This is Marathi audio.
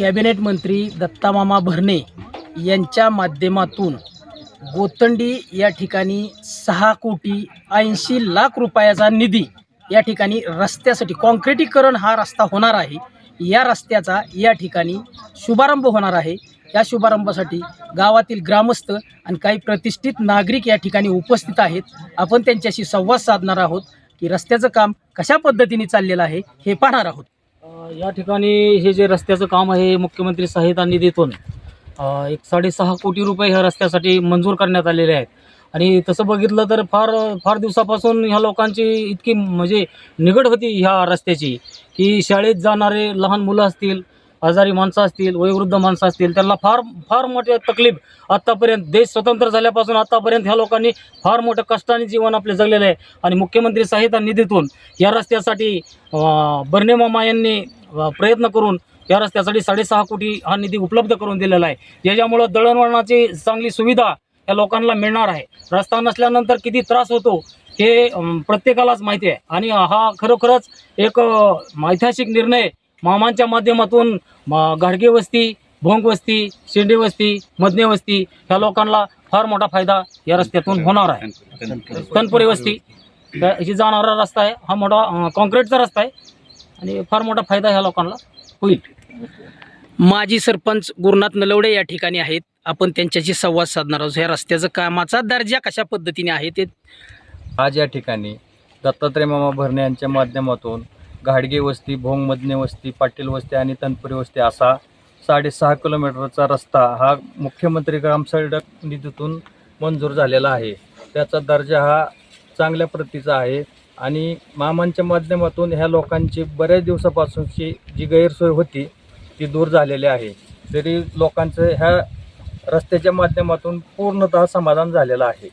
कॅबिनेट मंत्री दत्तामामा भरणे यांच्या माध्यमातून गोतंडी या ठिकाणी सहा कोटी ऐंशी लाख रुपयाचा निधी या ठिकाणी रस्त्यासाठी कॉन्क्रिटीकरण हा रस्ता होणार आहे. या रस्त्याचा या ठिकाणी शुभारंभ होणार आहे. या शुभारंभासाठी गावातील ग्रामस्थ आणि काही प्रतिष्ठित नागरिक या ठिकाणी उपस्थित आहेत. आपण त्यांच्याशी संवाद साधणार आहोत की रस्त्याचं काम कशा पद्धतीने चाललेलं आहे हे पाहणार आहोत. या ठिकाणी हे जे रस्त्याचं काम आहे मुख्यमंत्री सहायता निधीतून एक साडेसहा कोटी रुपये ह्या रस्त्यासाठी मंजूर करण्यात आलेले आहेत. आणि तसं बघितलं तर फार फार दिवसापासून ह्या लोकांची इतकी म्हणजे निगड होती ह्या रस्त्याची की शाळेत जाणारे लहान मुलं असतील आजारी माणसं असतील वयोवृद्ध माणसं असतील त्यांना फार फार मोठी तकलीफ आत्तापर्यंत देश स्वतंत्र झाल्यापासून आत्तापर्यंत ह्या लोकांनी फार मोठं कष्टाने जीवन आपले जगलेलं आहे. आणि मुख्यमंत्री सहायता निधीतून या रस्त्यासाठी बर्नेमामा मामा यांनी प्रयत्न करून या रस्त्यासाठी साडेसहा कोटी हा निधी उपलब्ध करून दिलेला आहे. ज्याच्यामुळं दळणवळणाची चांगली सुविधा या लोकांना मिळणार आहे. रस्ता नसल्यानंतर किती त्रास होतो हे प्रत्येकालाच माहिती आहे. आणि हा खरोखरच एक ऐतिहासिक निर्णय मामांच्या माध्यमातून गाडगे वस्ती भोंग वस्ती शेंडे वस्ती मधने वस्ती ह्या लोकांना फार मोठा फायदा या रस्त्यातून होणार आहे. तनपुरी वस्ती ही जाणारा रस्ता आहे. हा मोठा अ, काँक्रीटचा रस्ता आहे. आणि फार मोठा फायदा ह्या लोकांना होईल. माजी सरपंच गुरुनाथ नलवडे या ठिकाणी आहेत. आपण त्यांच्याशी संवाद साधणार आहोत. या रस्त्याचं कामाचा दर्जा कशा पद्धतीने आहे ते आज या ठिकाणी दत्तात्रय मामा भरणे यांच्या माध्यमातून घाडगे वस्ती भोंग मदने वस्ती पाटील वस्ती आणि तनपुरी वस्ती असा साडेसहा किलोमीटरचा रस्ता हा मुख्यमंत्री ग्रामसडक निधीतून मंजूर झालेला आहे. त्याचा दर्जा हा चांगल्या प्रतीचा आहे आणि मामांच्या माध्यमातून ह्या लोकांची बऱ्याच दिवसापासूनची जी गैरसोय होती ती दूर झालेली आहे. तरी लोकांचं ह्या रस्त्याच्या माध्यमातून पूर्णतः समाधान झालेलं आहे.